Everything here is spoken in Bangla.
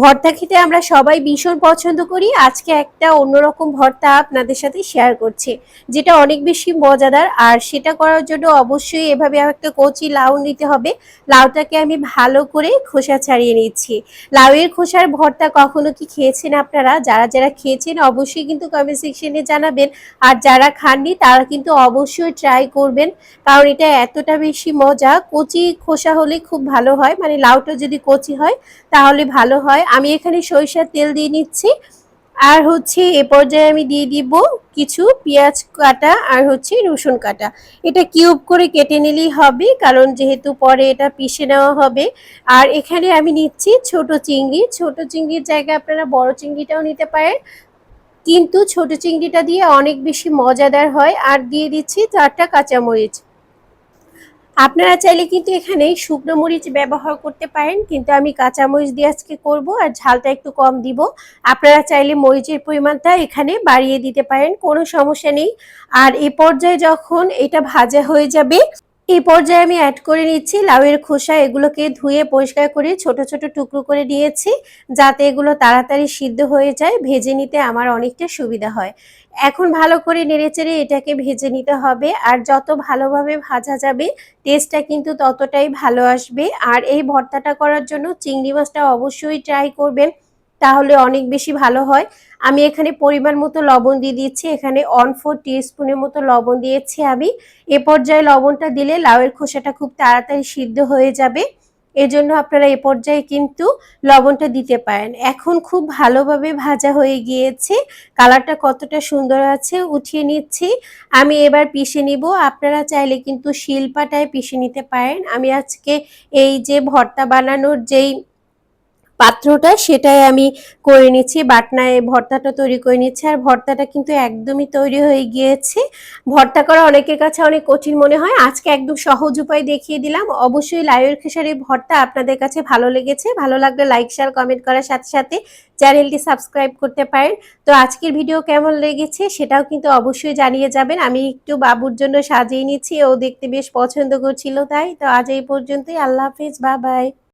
ভর্তা খেতে আমরা সবাই ভীষণ পছন্দ করি। আজকে একটা অন্যরকম ভর্তা আপনাদের সাথে শেয়ার করছি, যেটা অনেক বেশি মজাদার। আর সেটা করার জন্য অবশ্যই এভাবে একটা কচি লাউ নিতে হবে। লাউটাকে আমি ভালো করে খোসা ছাড়িয়ে নিচ্ছি। লাউয়ের খোসার ভর্তা কখনো কি খেয়েছেন আপনারা? যারা যারা খেয়েছেন অবশ্যই কিন্তু কমেন্ট সেকশনে জানাবেন। আর যারা খাননি, তারা কিন্তু অবশ্যই ট্রাই করবেন। কারণ এটা এতটা বেশি মজা। কচি খোসা হলে খুব ভালো হয়। মানে লাউটা যদি কচি হয়, তাহলে ভালো হয়। আমি এখানে সরিষার তেল দিয়ে নিচ্ছি। আর হচ্ছে এ পর্যায়ে আমি দিয়ে দিব কিছু পেঁয়াজ কাটা আর হচ্ছে রসুন কাটা। এটা কিউব করে কেটে নিলেই হবে, কারণ যেহেতু পরে এটা পিষে নেওয়া হবে। আর এখানে আমি নিচ্ছি ছোট চিংড়ি। ছোট চিংড়ির জায়গায় আপনারা বড় চিংড়িটাও নিতে পারেন। কিন্তু ছোট চিংড়িটা দিয়ে অনেক বেশি মজাদার হয়। আর দিয়ে দিচ্ছি চারটা কাঁচামরিচ। আপনারা চাইলে কিন্তু এখানে শুকনো মরিচ ব্যবহার করতে পারেন, কিন্তু আমি কাঁচা মরিচ দিয়ে আজকে করব আর ঝালটা একটু কম দিব। আপনারা চাইলে মরিচের পরিমাণটা এখানে বাড়িয়ে দিতে পারেন, কোনো সমস্যা নেই। আর এ পর্যায়ে যখন এটা ভাজা হয়ে যাবে এই পর্যায়ে আমি অ্যাড করে নিচ্ছি লাউয়ের খোসা। এগুলোকে ধুয়ে পরিষ্কার করে ছোট ছোট টুকরো করে নিয়েছি যাতে এগুলো তাড়াতাড়ি সিদ্ধ হয়ে যায়, ভেজে নিতে আমার অনেকটা সুবিধা হয়। এখন ভালো করে নেড়েচেড়ে এটাকে ভেজে নিতে হবে আর যত ভালোভাবে ভাজা যাবে টেস্টটা কিন্তু ততটাই ভালো আসবে। আর এই ভর্তাটা করার জন্য চিংড়ি মাছটা অবশ্যই ট্রাই করবেন। তাহলে অনেক বেশি ভালো হয়। আমি এখানে পরিমাণ মতো লবণ দিয়ে দিচ্ছি এখানে অন ফোর স্পুনের মতো লবণ দিয়েছি আমি। এ পর্যায়ে লবণটা দিলে লাউয়ের খোসাটা খুব তাড়াতাড়ি সিদ্ধ হয়ে যাবে। এজন্য আপনারা এ পর্যায়ে কিন্তু লবণটা দিতে পারেন। এখন খুব ভালোভাবে ভাজা হয়ে গিয়েছে। কালারটা কতটা সুন্দর আছে উঠিয়ে নিচ্ছি। আমি এবার পিষে নিব। আপনারা চাইলে কিন্তু শিলপাটায় পিষে নিতে পারেন। আমি আজকে এই যে ভর্তা বানানোর যেই পাত্রটা সেটাই আমি করে নিচ্ছি, বাটনায় ভর্তাটা তৈরি করে নিচ্ছি, আর ভর্তাটা কিন্তু একদমই তৈরি হয়ে গিয়েছে। ভর্তা করা অনেকের কাছে অনেক কঠিন মনে হয়, আজকে একদম সহজ উপায় দেখিয়ে দিলাম। অবশ্যই লাইয়ের খেসারি ভর্তা আপনাদের কাছে ভালো লেগেছে, ভালো লাগলে লাইক, শেয়ার, কমেন্ট করার সাথে সাথে চ্যানেলটি সাবস্ক্রাইব করতে পারেন। তো আজকের ভিডিও কেমন লেগেছে সেটাও কিন্তু অবশ্যই জানিয়ে যাবেন, আমি একটু বাবুর জন্য সাজিয়ে নিচ্ছি, ও দেখতে বেশ পছন্দ করছিল তাই। তো আজ এই পর্যন্তই, আল্লাহ হাফিজ বা বাই